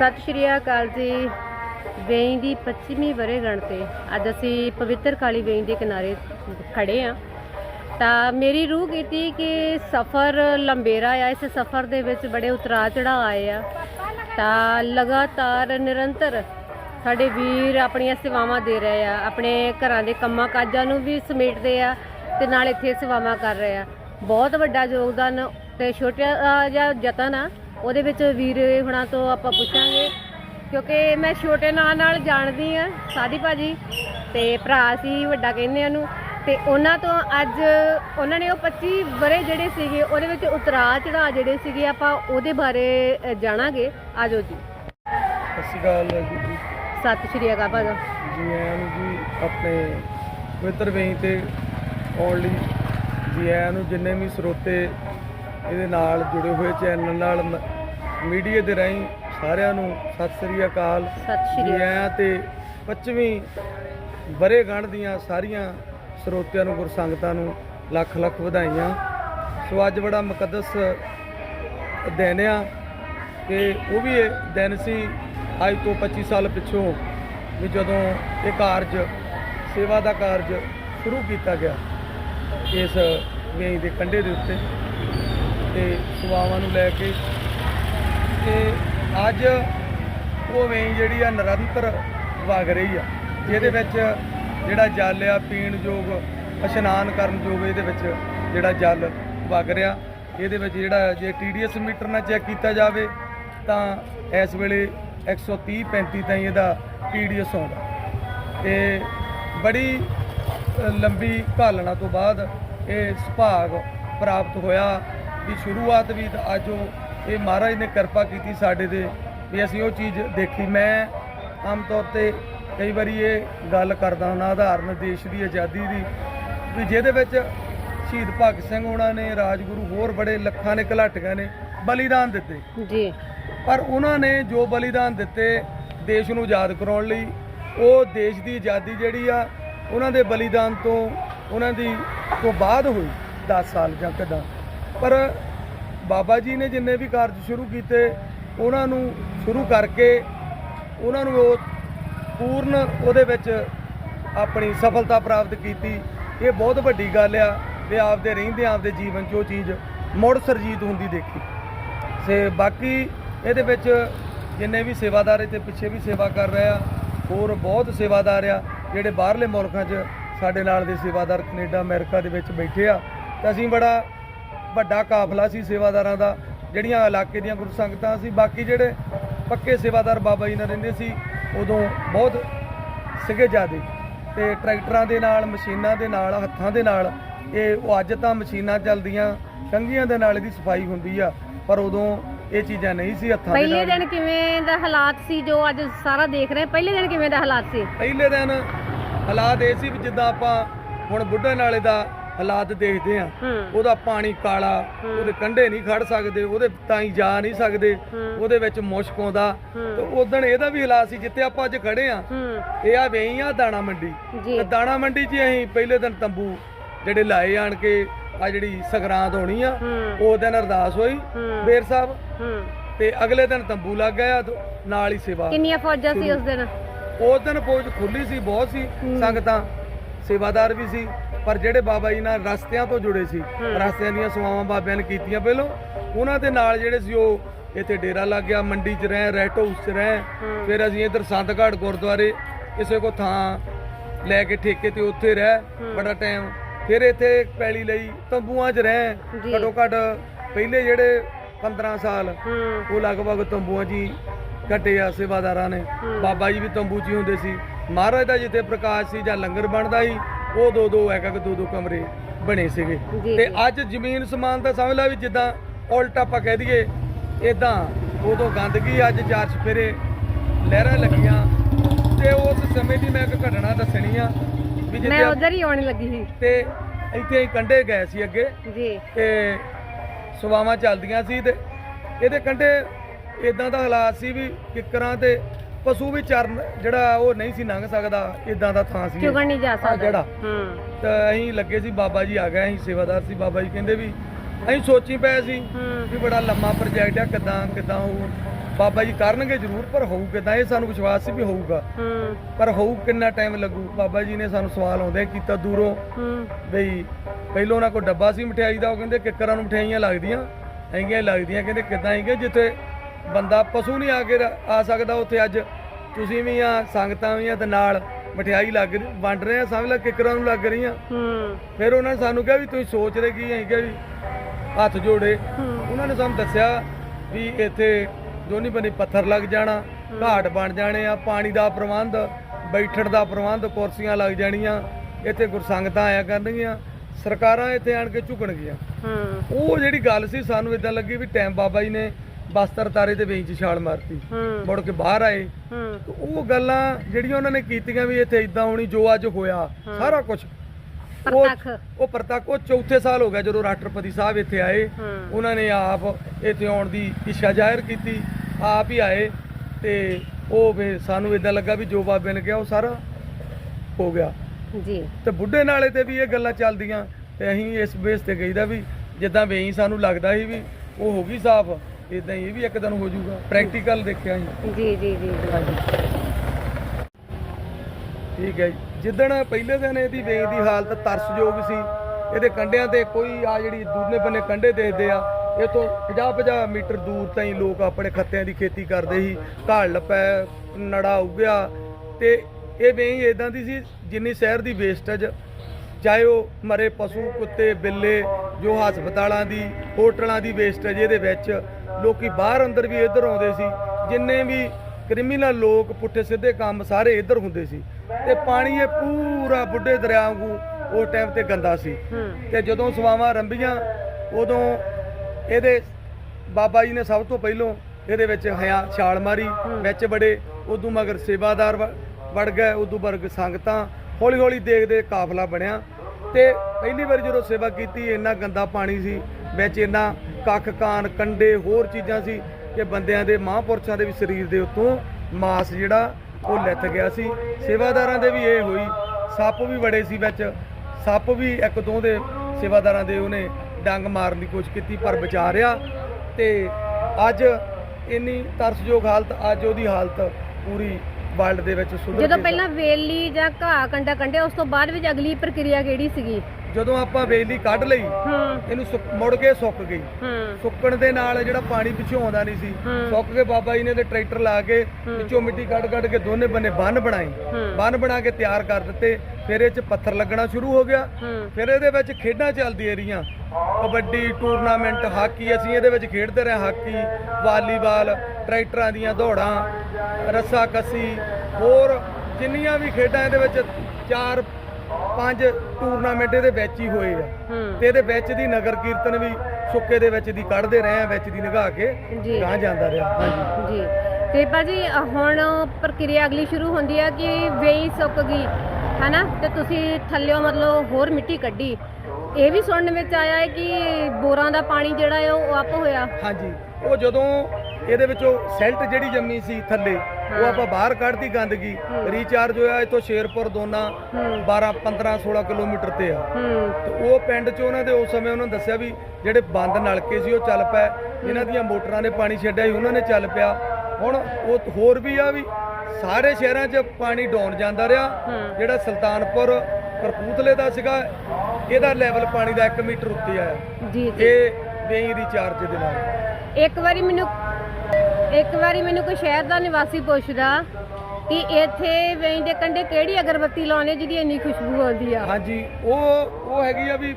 ਸਤਿ ਸ਼੍ਰੀ ਅਕਾਲ ਜੀ। ਵੇਈ ਦੀ 25ਵੀਂ ਵਰ੍ਹੇਗੰਢ ਤੇ ਅੱਜ ਅਸੀਂ ਪਵਿੱਤਰ ਕਾਲੀ ਵੇਈ ਦੇ ਕਿਨਾਰੇ ਖੜੇ ਆ। ਤਾਂ ਮੇਰੀ ਰੂਹ ਕੀਤੀ ਕਿ ਸਫ਼ਰ ਲੰਬੇਰਾ ਆ, ਇਸ ਸਫ਼ਰ ਦੇ ਵਿੱਚ ਬੜੇ ਉਤਰਾਅ ਚੜਾਅ ਆਏ ਆ। ਤਾਂ ਲਗਾਤਾਰ ਨਿਰੰਤਰ ਸਾਡੇ ਵੀਰ ਆਪਣੀਆਂ ਸੇਵਾਵਾਂ ਦੇ ਰਹੇ ਆ, ਆਪਣੇ ਘਰਾਂ ਦੇ ਕੰਮਾਂ ਕਾਜਾਂ ਨੂੰ ਵੀ ਸਮੇਟਦੇ ਆ ਤੇ ਨਾਲ ਇੱਥੇ ਸੇਵਾਵਾਂ ਕਰ ਰਹੇ ਆ। ਬਹੁਤ ਵੱਡਾ ਯੋਗਦਾਨ ਤੇ ਛੋਟਾ ਜਿਹਾ ਯਤਨ ਆ ਉਹਦੇ ਵਿੱਚ ਵੀਰ ਹੁਣਾਂ ਤੋਂ ਆਪਾਂ ਪੁੱਛਾਂਗੇ ਕਿਉਂਕਿ ਮੈਂ ਛੋਟੇ ਨਾਂ ਨਾਲ ਜਾਣਦੀ ਆ ਸਾਦੀ ਭਾਜੀ ਤੇ ਭਰਾ ਸੀ ਵੱਡਾ ਕਹਿੰਦੇ ਉਹਨੂੰ ਤੇ ਉਹਨਾਂ ਤੋਂ ਅੱਜ ਉਹਨਾਂ ਨੇ ਉਹ 25 ਬਰੇ ਜਿਹੜੇ ਸੀਗੇ ਉਹਦੇ ਵਿੱਚ ਉਤਰਾਅ ਚੜਾਅ ਜਿਹੜੇ ਸੀਗੇ ਆਪਾਂ ਉਹਦੇ ਬਾਰੇ ਜਾਣਾਂਗੇ। ਆਜੋ ਜੀ। ਸਤਿ ਸ਼੍ਰੀ ਅਕਾਲ ਜੀ। ਸਤਿ ਸ਼੍ਰੀ ਅਕਾਲ ਭਾਜੀ ਜੀ ਆਇਆਂ ਨੂੰ ਜੀ ਆਪਣੇ ਪਵਿੱਤਰ ਵੇਈ ਤੇ ਆਉਣ ਲਈ ਜੀ ਆਇਆਂ ਨੂੰ ਜਿੰਨੇ ਵੀ ਸਰੋਤੇ ਇਹਦੇ ਨਾਲ ਜੁੜੇ ਹੋਏ ਚੈਨਲ ਨਾਲ ਮੀਡੀਆ ਦੇ ਰਾਹੀਂ ਸਾਰਿਆਂ ਨੂੰ ਸਤਿ ਸ੍ਰੀ ਅਕਾਲ। ਸਤਿ ਸ਼੍ਰੀ ਅਕਾਲ। ਤੇ 25ਵੀਂ ਬਰੇ ਗੰਢ ਦੀਆਂ ਸਾਰੀਆਂ ਸਰੋਤਿਆਂ ਨੂੰ ਗੁਰਸੰਗਤਾਂ ਨੂੰ ਲੱਖ ਲੱਖ ਵਧਾਈਆਂ। ਸੋ ਅੱਜ ਬੜਾ ਮੁਕੱਦਸ ਦਿਨ ਆ ਕਿ ਉਹ ਵੀ ਇਹ ਦਿਨ ਸੀ ਅੱਜ ਤੋਂ 25 ਸਾਲ ਪਿੱਛੋਂ ਵੀ ਜਦੋਂ ਇਹ ਕਾਰਜ ਸੇਵਾ ਦਾ ਕਾਰਜ ਸ਼ੁਰੂ ਕੀਤਾ ਗਿਆ ਇਸ ਵੇਈ ਦੇ ਕੰਢੇ ਦੇ ਉੱਤੇ। ਤੇ ਸੇਵਾਵਾਂ ਨੂੰ ਲੈ ਕੇ। ਤੇ ਅੱਜ ਉਹ ਵੇਈ ਜਿਹੜੀ ਆ ਨਿਰੰਤਰ ਵਗ ਰਹੀ ਆ। ਜਿਹਦੇ ਵਿੱਚ ਜਿਹੜਾ ਜਲ ਆ, ਪੀਣ ਯੋਗ, ਇਸ਼ਨਾਨ ਕਰਨ ਯੋਗ ਇਹਦੇ ਵਿੱਚ ਜਿਹੜਾ ਜਲ ਵਗ ਰਿਹਾ। ਇਹਦੇ ਵਿੱਚ ਜਿਹੜਾ ਜੇ TDS ਮੀਟਰ ਨਾਲ ਚੈੱਕ ਕੀਤਾ ਜਾਵੇ, ਤਾਂ ਇਸ ਵੇਲੇ 130 35 ਤਾਈਂ ਇਹਦਾ TDS ਆਉਂਦਾ। ਤੇ ਬੜੀ ਲੰਬੀ ਘਾਲਣਾ ਤੋਂ ਬਾਅਦ ਇਹ ਸੁਭਾਗ ਪ੍ਰਾਪਤ ਹੋਇਆ। ਦੀ ਸ਼ੁਰੂਆਤ ਵੀ ਅੱਜ ਉਹ ਇਹ ਮਹਾਰਾਜ ਨੇ ਕਿਰਪਾ ਕੀਤੀ ਸਾਡੇ ਤੇ ਵੀ ਅਸੀਂ ਉਹ ਚੀਜ਼ ਦੇਖੀ। ਮੈਂ ਆਮ ਤੌਰ ਤੇ ਕਈ ਵਾਰੀ ਇਹ ਗੱਲ ਕਰਦਾ ਹਾਂ ਆਧਾਰਨ ਦੇਸ਼ ਦੀ ਆਜ਼ਾਦੀ ਦੀ ਵੀ ਜਿਹਦੇ ਵਿੱਚ ਸ਼ਹੀਦ ਭਗਤ ਸਿੰਘ ਉਹਨਾਂ ਨੇ ਰਾਜਗੁਰੂ ਹੋਰ ਬੜੇ ਲੱਖਾਂ ਨੇ ਘਲਾਟੀਆਂ ਨੇ ਬਲੀਦਾਨ ਦਿੱਤੇ। ਜੀ। ਪਰ ਉਹਨਾਂ ਨੇ ਜੋ ਬਲੀਦਾਨ ਦਿੱਤੇ ਦੇਸ਼ ਨੂੰ ਆਜ਼ਾਦ ਕਰਾਉਣ ਲਈ ਉਹ ਦੇਸ਼ ਦੀ ਆਜ਼ਾਦੀ ਜਿਹੜੀ ਆ ਉਹਨਾਂ ਦੇ ਬਲੀਦਾਨ ਤੋਂ ਉਹਨਾਂ ਦੀ ਤੋਂ ਬਾਅਦ ਹੋਈ 10 ਸਾਲ ਜਾਂ ਕਿੱਦਾਂ। ਪਰ ਬਾਬਾ ਜੀ ਨੇ ਜਿੰਨੇ ਵੀ ਕਾਰਜ ਸ਼ੁਰੂ ਕੀਤੇ, ਉਹਨਾਂ ਨੂੰ ਸ਼ੁਰੂ ਕਰਕੇ ਉਹਨਾਂ ਨੂੰ ਉਹ ਪੂਰਨ ਉਹਦੇ ਵਿੱਚ ਆਪਣੀ ਸਫਲਤਾ ਪ੍ਰਾਪਤ ਕੀਤੀ। ਇਹ ਬਹੁਤ ਵੱਡੀ ਗੱਲ ਆ ਵੀ ਆਪਦੇ ਰਹਿੰਦੇ, ਆਪਦੇ ਜੀਵਨ 'ਚ ਉਹ ਚੀਜ਼ ਮੁੜ ਸਰਜੀਤ ਹੁੰਦੀ ਦੇਖੀ। ਸੇ ਬਾਕੀ ਇਹਦੇ ਵਿੱਚ ਜਿੰਨੇ ਵੀ ਸੇਵਾਦਾਰ ਇੱਥੇ ਪਿੱਛੇ ਵੀ ਸੇਵਾ ਕਰ ਰਹੇ ਆ, ਹੋਰ ਬਹੁਤ ਸੇਵਾਦਾਰ ਆ, ਜਿਹੜੇ ਬਾਹਰਲੇ ਮੁਲਕਾਂ 'ਚ ਸਾਡੇ ਨਾਲ ਦੇ ਸੇਵਾਦਾਰ ਕੈਨੇਡਾ, ਅਮਰੀਕਾ ਦੇ ਵਿੱਚ ਬੈਠੇ ਆ। ਤਾਂ ਅਸੀਂ ਬੜਾ ਵੱਡਾ ਕਾਫਲਾ ਸੀ ਸੇਵਾਦਾਰਾਂ ਦਾ ਜਿਹੜੀਆਂ ਇਲਾਕੇ ਦੀਆਂ ਗੁਰੂ ਸੰਗਤਾਂ ਸੀ। ਬਾਕੀ ਜਿਹੜੇ ਪੱਕੇ ਸੇਵਾਦਾਰ ਬਾਬਾ ਜੀ ਨਾਲ ਰਹਿੰਦੇ ਸੀ ਉਦੋਂ ਬਹੁਤ ਸੀਗੇ ਜ਼ਿਆਦੇ। ਤੇ ਟਰੈਕਟਰਾਂ ਦੇ ਨਾਲ ਮਸ਼ੀਨਾਂ ਦੇ ਨਾਲ ਹੱਥਾਂ ਦੇ ਨਾਲ ਇਹ ਉਹ ਅੱਜ ਤਾਂ ਮਸ਼ੀਨਾਂ ਚੱਲਦੀਆਂ ਕੰਘੀਆਂ ਦੇ ਨਾਲ ਇਹਦੀ ਸਫ਼ਾਈ ਹੁੰਦੀ ਆ ਪਰ ਉਦੋਂ ਇਹ ਚੀਜ਼ਾਂ ਨਹੀਂ ਸੀ ਹੱਥਾਂ ਦੇ ਪਹਿਲੇ ਨਾਲ। ਦਿਨ ਕਿਵੇਂ ਦਾ ਹਾਲਾਤ ਸੀ ਜੋ ਅੱਜ ਸਾਰਾ ਦੇਖ ਰਹੇ ਪਹਿਲੇ ਦਿਨ ਕਿਵੇਂ ਦਾ ਹਾਲਾਤ ਸੀ? ਪਹਿਲੇ ਦਿਨ ਹਾਲਾਤ ਇਹ ਸੀ ਵੀ ਜਿੱਦਾਂ ਆਪਾਂ ਹੁਣ ਬੁੱਢੇ ਨਾਲੇ ਦਾ ਹਾਲਾਤ ਦੇਖਦੇ ਆ। ਹੂੰ। ਉਹਦਾ ਪਾਣੀ ਕਾਲਾ ਉਹਦੇ ਕੰਢੇ ਨਹੀਂ ਖੜ ਸਕਦੇ ਉਹਦੇ ਤਾਈਂ ਜਾ ਨਹੀਂ ਸਕਦੇ ਹੂੰ। ਉਹਦੇ ਵਿੱਚ ਮੁਸ਼ਕ ਆਉਂਦਾ। ਹੂੰ। ਤੇ ਉਦੋਂ ਇਹਦਾ ਵੀ ਹਾਲਾਤ ਸੀ ਜਿੱਥੇ ਆਪਾਂ ਅੱਜ ਖੜੇ ਆ। ਹੂੰ। ਇਹ ਆ ਵੇਈ ਆ ਦਾਣਾ ਮੰਡੀ। ਤੇ ਦਾਣਾ ਮੰਡੀ 'ਚ ਅਸੀਂ ਪਹਿਲੇ ਦਿਨ ਤੰਬੂ ਜਿਹੜੇ ਲਾਏ ਆਣ ਕੇ ਆ ਜਿਹੜੀ ਸੰਗਰਾਂਦ ਹੋਣੀ ਆ ਹੂੰ। ਉਹ ਦਿਨ ਅਰਦਾਸ ਹੋਈ ਹੂੰ। ਬੇਰ ਸਾਹਿਬ। ਹੂੰ। ਤੇ ਅਗਲੇ ਦਿਨ ਤੰਬੂ ਲੱਗ ਗਿਆ ਤੇ ਨਾਲ ਹੀ ਸੇਵਾ। ਕਿੰਨੀਆਂ ਫੌਜਾਂ ਸੀ ਉਸ ਦਿਨ? ਉਸ ਦਿਨ ਫੌਜ ਖੁੱਲੀ ਸੀ ਬਹੁਤ ਸੀ। ਸੰਗਤਾਂ ਸੇਵਾਦਾਰ ਵੀ ਸੀ। ਪਰ ਜਿਹੜੇ ਬਾਬਾ ਜੀ ਨਾਲ ਰਸਤਿਆਂ ਤੋਂ ਜੁੜੇ ਸੀ। ਰਸਤਿਆਂ ਦੀਆਂ ਸੇਵਾਵਾਂ ਬਾਬਿਆਂ ਨੇ ਕੀਤੀਆਂ ਪਹਿਲੋਂ ਉਹਨਾਂ ਦੇ ਨਾਲ ਜਿਹੜੇ ਸੀ ਉਹ ਇੱਥੇ ਡੇਰਾ ਲੱਗ ਗਿਆ ਮੰਡੀ 'ਚ ਰਹੇ ਰੈਸਟ ਹਾਊਸ 'ਚ ਰਹੇ। ਫਿਰ ਅਸੀਂ ਇੱਧਰ ਸੰਤਗੜ੍ਹ ਗੁਰਦੁਆਰੇ ਕਿਸੇ ਕੋ ਥਾਂ ਲੈ ਕੇ ਠੇਕੇ ਤੇ ਉੱਥੇ ਰਹਿ। ਬੜਾ ਟਾਈਮ ਫਿਰ ਇੱਥੇ ਪੈਲੀ ਲਈ ਤੰਬੂਆਂ 'ਚ ਰਹੇ। ਘੱਟੋ ਘੱਟ ਪਹਿਲੇ ਜਿਹੜੇ 15 ਸਾਲ ਉਹ ਲਗਭਗ ਤੰਬੂਆਂ 'ਚ ਹੀ ਕੱਟੇ ਆ ਸੇਵਾਦਾਰਾਂ ਨੇ। ਬਾਬਾ ਜੀ ਵੀ ਤੰਬੂ 'ਚ ਹੀ ਹੁੰਦੇ ਸੀ ਮਹਾਰਾਜ ਦਾ ਜਿੱਥੇ ਪ੍ਰਕਾਸ਼ ਸੀ ਜਾਂ ਲੰਗਰ ਬਣਦਾ ਸੀ ਉਹ ਦੋ ਦੋ ਇੱਕ ਇੱਕ ਦੋ ਦੋ ਕਮਰੇ ਬਣੇ ਸੀਗੇ। ਜੀ, ਤੇ ਜੀ। ਅੱਜ ਜ਼ਮੀਨ ਸਮਾਨ ਤਾਂ ਸਮਝ ਲਾ ਵੀ ਜਿੱਦਾਂ ਉਲਟ ਆਪਾਂ ਕਹਿ ਦਈਏ ਇਦਾਂ ਉਦੋਂ ਗੰਦਗੀ ਅੱਜ ਚਾਰ ਚਫੇਰੇ ਲਹਿਰਾਂ ਲੱਗੀਆਂ ਤੇ ਉਸ ਸਮੇਂ ਦੀ ਮੈਂ ਇੱਕ ਘਟਨਾ ਦੱਸਣੀ ਆ ਵੀ ਮੈਂ ਜਿੱਥੇ ਉਧਰ ਹੀ ਆਉਣ ਲੱਗੀ ਸੀ। ਤੇ ਇੱਥੇ ਹੀ ਕੰਢੇ ਗਏ ਸੀ ਅੱਗੇ। ਜੀ। ਤੇ ਸਵਾਵਾਂ ਚੱਲਦੀਆਂ ਸੀ ਤੇ ਇਹਦੇ ਕੰਢੇ ਇਦਾਂ ਦਾ ਹਾਲਾਤ ਸੀ ਵੀ ਕਿੱਕਰਾਂ ਤੇ ਪਸ਼ੂ ਵੀ ਚਰਨ ਜਿਹੜਾ ਉਹ ਨਹੀਂ ਸੀ ਲੰਘ ਸਕਦਾ ਇਦਾਂ ਦਾ ਥਾਂ ਸੀ। ਚੁਗਣ ਨਹੀਂ ਜਾ ਆਹ ਸਕਦਾ। ਜਿਹੜਾ। ਹੂੰ। ਤਾਂ ਅਸੀਂ ਲੱਗੇ ਸੀ ਬਾਬਾ ਜੀ ਆ ਗਏ ਅਸੀਂ ਸੇਵਾਦਾਰ ਸੀ ਬਾਬਾ ਜੀ ਕਹਿੰਦੇ ਵੀ ਅਸੀਂ ਸੋਚੀ ਪਏ ਸੀ ਹੂੰ। ਵੀ ਬੜਾ ਲੰਮਾ ਪ੍ਰੋਜੈਕਟ ਆ ਕਿਦਾਂ ਕਿਦਾਂ ਉਹ ਬਾਬਾ ਜੀ ਕਰਨਗੇ ਜ਼ਰੂਰ ਪਰ ਹੋਊ ਕਿਦਾਂ ਇਹ ਸਾਨੂੰ ਵਿਸ਼ਵਾਸ ਸੀ ਵੀ ਹੋਊਗਾ। ਹੂੰ। ਪਰ ਹੋਊ ਕਿੰਨਾ ਟਾਈਮ ਲੱਗੂ? ਬਾਬਾ ਜੀ ਨੇ ਸਾਨੂੰ ਸਵਾਲ ਆਉਂਦੇ ਕੀਤਾ ਦੂਰੋਂ। ਹੂੰ। ਬਈ ਪਹਿਲੋਂ ਉਹਨਾਂ ਕੋਲ ਡੱਬਾ ਸੀ ਮਠਿਆਈ ਦਾ ਉਹ ਕਹਿੰਦੇ ਕਿੱਕਰਾਂ ਨੂੰ ਮਠਿਆਈਆਂ ਲੱਗਦੀਆਂ। ਐਂਗੀਆਂ ਹੀ ਲੱਗਦੀਆਂ ਕਹਿੰਦੇ ਕਿੱਦਾਂ ਹੈਗੇ ਜਿੱਥੇ ਬੰਦਾ ਪਸ਼ੂ ਨਹੀਂ ਆ ਕੇ ਆ ਸਕਦਾ ਉੱਥੇ ਅੱਜ। ਤੁਸੀਂ ਵੀ ਆ ਸੰਗਤਾਂ ਵੀ ਆ ਤੇ ਨਾਲ ਮਠਿਆਈ ਲੱਗ ਰਹੀ ਵੰਡ ਰਹੇ ਆ ਸਮਝ ਲੈ ਕਿੱਕਰਾਂ ਨੂੰ ਲੱਗ ਰਹੀਆਂ। ਹੂੰ। ਫਿਰ ਉਹਨਾਂ ਨੇ ਸਾਨੂੰ ਕਿਹਾ ਵੀ ਤੁਸੀਂ ਸੋਚ ਰਹੇ ਕੀ ਹੈ ਕਿਹਾ ਵੀ ਹੱਥ ਜੋੜੇ। ਉਹਨਾਂ ਨੇ ਸਾਨੂੰ ਦੱਸਿਆ ਵੀ ਇੱਥੇ ਦੋਨੀ ਬੰਨੇ ਪੱਥਰ ਲੱਗ ਜਾਣਾ ਘਾਟ ਬਣ ਜਾਣੇ ਆ ਪਾਣੀ ਦਾ ਪ੍ਰਬੰਧ ਬੈਠਣ ਦਾ ਪ੍ਰਬੰਧ ਕੁਰਸੀਆਂ ਲੱਗ ਜਾਣੀਆਂ ਇੱਥੇ ਗੁਰਸੰਗਤਾਂ ਆਇਆ ਕਰਨਗੀਆਂ ਸਰਕਾਰਾਂ ਇੱਥੇ ਆਣ ਕੇ ਝੁਕਣਗੀਆਂ। ਹੂੰ। ਉਹ ਜਿਹੜੀ ਗੱਲ ਸੀ ਸਾਨੂੰ ਇਦਾਂ ਲੱਗੀ ਵੀ ਟਾਈਮ ਬਾਬਾ ਜੀ ਨੇ ਬਸਤਰ ਤਾਰੇ ਦੇ ਵਿੱਚ ਛਾਲ ਮਾਰਤੀ। ਮੁੜ ਕੇ ਬਾਹਰ ਆਏ। ਤੇ ਉਹ ਗੱਲਾਂ ਜਿਹੜੀਆਂ ਉਹਨਾਂ ਨੇ ਕੀਤੀਆਂ ਵੀ ਇੱਥੇ ਇਦਾਂ ਹੋਣੀ ਜੋ ਅੱਜ ਹੋਇਆ ਸਾਰਾ ਕੁਝ ਉਹ ਉਹ ਪ੍ਰਤੱਖ। ਉਹ ਚੌਥੇ ਸਾਲ ਹੋ ਗਿਆ ਜਦੋਂ ਰਾਸ਼ਟਰਪਤੀ ਸਾਹਿਬ ਇੱਥੇ ਆਏ। ਉਹਨਾਂ ਨੇ ਆਪ ਇੱਥੇ ਆਉਣ ਦੀ ਇੱਛਾ ਜ਼ਾਹਿਰ ਕੀਤੀ। ਆਪ ਹੀ ਆਏ ਤੇ ਉਹ ਵੀ ਸਾਨੂੰ ਇਦਾਂ ਲੱਗਾ ਵੀ ਜੋ ਬਾਬੇ ਨੇ ਕਿਹਾ ਉਹ ਸਾਰਾ ਹੋ ਗਿਆ। ਜੀ। ਤੇ ਬੁੱਢੇ ਨਾਲੇ ਤੇ ਵੀ ਇਹ ਗੱਲਾਂ ਚੱਲਦੀਆਂ ਤੇ ਅਸੀਂ ਇਸ ਬੇਸ ਤੇ ਗਈਦਾ ਵੀ ਜਿੱਦਾਂ ਵੇਈ ਸਾਨੂੰ ਲੱਗਦਾ ਸੀ ਵੀ ਉਹ ਹੋ ਗਈ ਸਾਫ਼। ਇਦਾਂ ਹੀ ਇਹ ਵੀ ਇੱਕ ਦਿਨ ਹੋ ਜਾਊਗਾ ਪ੍ਰੈਕਟੀਕਲ ਦੇਖਿਆ ਜੀ ਜੀ ਜੀ ਜੀ। ਹਾਂਜੀ ਠੀਕ ਹੈ ਜੀ। ਜਿੱਦਣ ਪਹਿਲੇ ਦਿਨ ਇਹਦੀ ਵੇਚ ਦੀ ਹਾਲਤ ਤਰਸਯੋਗ ਸੀ ਇਹਦੇ ਕੰਢਿਆਂ ਤੇ ਕੋਈ ਆ ਜਿਹੜੀ ਦੂਨੇ ਬੰਨੇ ਕੰਢੇ ਦੇਖਦੇ ਆ ਇਹ ਤੋਂ 50-50 ਮੀਟਰ ਦੂਰ ਤਾਈਂ ਲੋਕ ਆਪਣੇ ਖੱਤਿਆਂ ਦੀ ਖੇਤੀ ਕਰਦੇ ਸੀ ਘਾਲ ਪੈ ਨੜਾ ਉੱਗਿਆ ਤੇ ਇਹ ਵੇਈ ਇਦਾਂ ਦੀ ਸੀ ਜਿੰਨੀ ਸ਼ਹਿਰ ਦੀ ਵੇਸਟੇਜ ਚਾਹੇ ਉਹ ਮਰੇ ਪਸ਼ੂ ਕੁੱਤੇ ਬਿੱਲੇ ਜੋ ਹਸਪਤਾਲਾਂ ਦੀ ਹੋਟਲਾਂ ਦੀ ਵੇਸਟੇਜ ਇਹਦੇ ਵਿੱਚ ਲੋਕੀ ਬਾਹਰ ਅੰਦਰ ਵੀ ਇੱਧਰ ਆਉਂਦੇ ਸੀ ਜਿੰਨੇ ਵੀ ਕ੍ਰਿਮੀਨਲ ਲੋਕ ਪੁੱਠੇ ਸਿੱਧੇ ਕੰਮ ਸਾਰੇ ਇੱਧਰ ਹੁੰਦੇ ਸੀ। ਤੇ ਪਾਣੀ ਇਹ ਪੂਰਾ ਬੁੱਢੇ ਦਰਿਆ ਵਾਂਗੂ ਉਸ ਟਾਈਮ ਤੇ ਗੰਦਾ ਸੀ। ਤੇ ਜਦੋਂ ਸਵਾਵਾਂ ਰੰਭੀਆਂ ਉਦੋਂ ਇਹਦੇ ਬਾਬਾ ਜੀ ਨੇ ਸਭ ਤੋਂ ਪਹਿਲੋਂ ਇਹਦੇ ਵਿੱਚ ਹਿਆ ਛਾਲ ਮਾਰੀ ਵਿੱਚ ਬੜੇ ਉਦੋਂ ਮਗਰ ਸੇਵਾਦਾਰ ਵੜ ਗਏ ਉਦੋਂ ਵਰਗ ਸੰਗਤਾਂ ਹੌਲੀ ਹੌਲੀ ਦੇਖਦੇ ਕਾਫਲਾ ਬਣਿਆ ਤੇ ਪਹਿਲੀ ਵਾਰੀ ਜਦੋਂ ਸੇਵਾ ਕੀਤੀ, ਇੰਨਾ ਗੰਦਾ ਪਾਣੀ ਸੀ, ਵਿੱਚ ਇੰਨਾ ਕੱਖ ਕਾਨ, ਕੰਡੇ, ਹੋਰ ਚੀਜ਼ਾਂ ਸੀ ਕਿ ਬੰਦਿਆਂ ਦੇ ਮਹਾਂਪੁਰਸ਼ਾਂ ਦੇ ਵੀ ਸਰੀਰ ਦੇ ਉੱਤੋਂ ਮਾਸ ਜਿਹੜਾ ਉਹ ਲੱਥ ਗਿਆ ਸੀ। ਸੇਵਾਦਾਰਾਂ ਦੇ ਵੀ ਇਹ ਹੋਈ, ਸੱਪ ਵੀ ਬੜੇ ਸੀ ਵਿੱਚ, ਸੱਪ ਵੀ ਇੱਕ ਦੋ ਦੇ ਸੇਵਾਦਾਰਾਂ ਦੇ ਉਹਨੇ ਡੰਗ ਮਾਰਨ ਦੀ ਕੋਸ਼ਿਸ਼ ਕੀਤੀ, ਪਰ ਬਚਾ ਰਿਆ ਤੇ ਅੱਜ ਇੰਨੀ ਤਰਸਯੋਗ ਹਾਲਤ, ਅੱਜ ਉਹਦੀ ਹਾਲਤ ਪੂਰੀ ਵਰਲਡ ਦੇ ਵਿੱਚ ਸੁਧਰ ਜਦੋਂ ਕੇ ਪਹਿਲਾਂ ਵੇਲੀ ਜਾਂ ਘਾਹ ਕੰਡਾ ਕੰਡੇ ਉਸ ਤੋਂ ਬਾਅਦ ਵਿੱਚ ਅਗਲੀ ਪ੍ਰਕਿਰਿਆ ਕਿਹੜੀ ਸੀਗੀ? ਜਦੋਂ ਆਪਾਂ ਵੇਲੀ ਕੱਢ ਲਈ ਹੂੰ। ਇਹਨੂੰ ਸੁੱਕ- ਮੁੜ ਕੇ ਸੁੱਕ ਗਈ। ਹੂੰ। ਸੁੱਕਣ ਦੇ ਨਾਲ ਜਿਹੜਾ ਪਾਣੀ ਪਿੱਛੋਂ ਆਉਂਦਾ ਨਹੀਂ ਸੀ। ਹੂੰ। ਸੁੱਕ ਕੇ ਬਾਬਾ ਜੀ ਨੇ ਤੇ ਟਰੈਕਟਰ ਲਾ ਕੇ ਵਿੱਚੋਂ ਮਿੱਟੀ ਕੱਢ ਕੱਢ ਕੇ ਦੋਨੇ ਬੰਨੇ ਬੰਨ ਬਣਾਏ ਹੂੰ। ਬੰਨ ਬਣਾ ਕੇ ਤਿਆਰ ਕਰ ਦਿੱਤੇ। ਫਿਰ ਇਹ ਚ ਪੱਥਰ ਲੱਗਣਾ ਸ਼ੁਰੂ ਹੋ ਗਿਆ। ਹੂੰ। ਫਿਰ ਇਹਦੇ ਵਿੱਚ ਖੇਡਾਂ ਚੱਲਦੀਆਂ ਰਹੀਆਂ। ਕਬੱਡੀ ਟੂਰਨਾਮੈਂਟ ਹਾਕੀ ਅਸੀਂ ਇਹਦੇ ਵਿੱਚ ਖੇਡਦੇ ਰਹੇ। ਹਾਕੀ ਵਾਲੀਬਾਲ ਟਰੈਕਟਰਾਂ ਦੀਆਂ ਦੌੜਾਂ ਰੱਸਾ ਕੱਸੀ ਹੋਰ ਜਿੰਨੀਆਂ ਵੀ ਖੇਡਾਂ ਇਹਦੇ ਵਿੱਚ ਚਾਰ ਪੰਜ ਟੂਰਨਾਮੈਂਟ ਇਹਦੇ ਵਿੱਚ ਹੀ ਹੋਏ ਆ। ਤੇ ਇਹਦੇ ਵਿੱਚ ਦੀ ਨਗਰ ਕੀਰਤਨ ਵੀ ਸੁੱਕੇ ਦੇ ਵਿੱਚ ਦੀ ਕੱਢਦੇ ਰਹੇ ਆ ਵਿੱਚ ਦੀ ਨਿਗਾਹ ਕੇ ਜੀ। ਗਾਂ ਜਾਂਦਾ ਰਿਹਾ। ਹਾਂਜੀ ਜੀ। ਤੇ ਭਾਜੀ ਅ, ਹੁਣ ਪ੍ਰਕਿਰਿਆ ਅਗਲੀ ਸ਼ੁਰੂ ਹੁੰਦੀ ਹੈ ਕਿ ਵੇਈ ਸੁੱਕ ਗਈ ਹੈਨਾ? ਤੇ ਤੁਸੀਂ ਥੱਲਿਓ ਮਤਲਬ ਹੋਰ ਮਿੱਟੀ ਕੱਢੀ। ਇਹ ਵੀ ਸੁਣਨ ਵਿੱਚ ਆਇਆ ਹੈ ਕਿ ਬੋਰਾਂ ਦਾ ਪਾਣੀ ਜਿਹੜਾ ਹੈ ਉਹ ਅੱਪ ਹੋਇਆ? ਹਾਂਜੀ। ਉਹ ਜਦੋਂ ਇਹਦੇ ਵਿੱਚੋਂ ਸੈਲਟ ਜਿਹੜੀ ਜੰਮੀ ਸੀ ਥੱਲੇ ਉਹ ਆਪਾਂ ਬਾਹਰ ਕੱਢਤੀ ਗੰਦਗੀ। ਰੀਚਾਰਜ ਹੋਇਆ ਇੱਥੋਂ ਸ਼ੇਰਪੁਰ ਦੋਨਾ ਹੂੰ। 12 15 16 ਕਿਲੋਮੀਟਰ ਤੇ ਆ। ਤੇ ਉਹ ਪਿੰਡ 'ਚ ਉਹਨਾਂ ਦੇ ਉਸ ਸਮੇਂ ਉਹਨਾਂ ਨੇ ਦੱਸਿਆ ਵੀ ਜਿਹੜੇ ਬੰਦ ਨਲਕੇ ਸੀ ਉਹ ਚੱਲ ਪਏ। ਜਿਨ੍ਹਾਂ ਦੀਆਂ ਮੋਟਰਾਂ ਨੇ ਪਾਣੀ ਛੱਡਿਆ ਸੀ ਉਹਨਾਂ ਨੇ ਚੱਲ ਪਿਆ। ਹੁਣ ਉਹ ਹੋਰ ਵੀ ਆ ਵੀ ਸਾਰੇ ਸ਼ਹਿਰਾਂ 'ਚ ਪਾਣੀ ਡਾਊਨ ਜਾਂਦਾ ਰਿਹਾ। ਜਿਹੜਾ ਸੁਲਤਾਨਪੁਰ ਕਰਪੂਥਲੇ ਦਾ ਸੀਗਾ ਇਹਦਾ ਲੈਵਲ ਪਾਣੀ ਦਾ 1 ਮੀਟਰ ਉੱਤੇ ਆਇਆ। ਜੀ ਜੀ। ਇਹ ਬੇਈ ਰੀਚਾਰਜ ਦੇ ਨਾਲ। ਇੱਕ ਵਾਰੀ ਮੈਨੂੰ ਇੱਕ ਵਾਰੀ ਮੈਨੂੰ ਕੋਈ ਸ਼ਹਿਰ ਦਾ ਨਿਵਾਸੀ ਪੁੱਛਦਾ ਕਿ ਇੱਥੇ ਵੇਈ ਦੇ ਕੰਢੇ ਕਿਹੜੀ ਅਗਰਬੱਤੀ ਲਾਉਣੇ ਜਿਹਦੀ ਇੰਨੀ ਖੁਸ਼ਬੂ ਆਉਂਦੀ ਆ? ਹਾਂਜੀ ਉਹ ਉਹ ਹੈਗੀ ਆ ਵੀ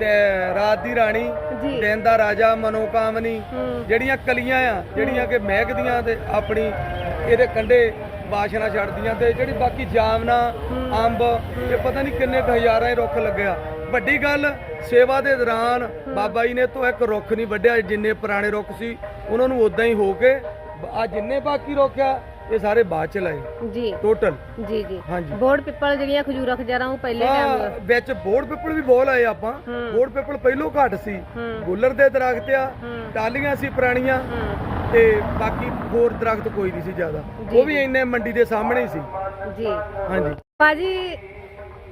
ਦੇ- ਰਾਤ ਦੀ ਰਾਣੀ ਜੀ। ਦਿਨ ਦਾ ਰਾਜਾ ਮਨੋਕਾਮਨੀ ਜਿਹੜੀਆਂ ਕਲੀਆਂ ਆ ਜਿਹੜੀਆਂ ਕਿ ਮਹਿਕਦੀਆਂ ਤੇ ਆਪਣੀ ਇਹਦੇ ਕੰਢੇ ਬਾਸ਼ਨਾ ਛੱਡਦੀਆਂ ਤੇ ਜਿਹੜੀ ਬਾਕੀ ਜਾਮਨਾ ਅੰਬ ਇਹ ਪਤਾ ਨਹੀਂ ਕਿੰਨੇ ਕੁ ਹਜ਼ਾਰਾਂ ਹੀ ਰੁੱਖ ਲੱਗਿਆ। ਵੱਡੀ ਗੱਲ ਸੇਵਾ ਦੇ ਦੌਰਾਨ ਬਾਬਾ ਜੀ ਨੇ ਤੋਂ ਇੱਕ ਰੁੱਖ ਨਹੀਂ ਵੱਢਿਆ ਜਿੰਨੇ ਪੁਰਾਣੇ ਰੁੱਖ ਸੀ ਉਹਨਾਂ ਨੂੰ ਉਦਾਂ ਹੀ ਹੋ ਕੇ ਆ ਜਿੰਨੇ ਬਾਕੀ ਰੁੱਖ ਆ ਇਹ ਸਾਰੇ ਬਾਅਦ ਚ ਲਾਏ। ਜੀ। ਟੋਟਲ ਜੀ ਜੀ। ਹਾਂਜੀ। ਬੋਰਡ ਪਿੱਪਲ ਜਿਹੜੀਆਂ ਖਜੂਰਾ ਖਜਾਰਾਂ ਉਹ ਪਹਿਲੇ ਟਾਈਮ ਵਿੱਚ ਬੋਰਡ ਪਿੱਪਲ ਵੀ ਬਹੁਤ ਲਾਏ ਆਪਾਂ। ਬੋਰਡ ਪਿੱਪਲ ਪਹਿਲੋਂ ਘੱਟ ਸੀ। ਗੁੱਲਰ ਦੇ ਦਰਖਤ ਆ ਟਾਲੀਆਂ ਸੀ ਪੁਰਾਣੀਆਂ ਤੇ ਬਾਕੀ ਹੋਰ ਦਰਖਤ ਕੋਈ ਨਹੀਂ ਸੀ ਜ਼ਿਆਦਾ। ਉਹ ਵੀ ਇੰਨੇ ਮੰਡੀ ਦੇ ਸਾਹਮਣੇ ਹੀ ਸੀ। ਜੀ। ਹਾਂਜੀ। ਬਾਜੀ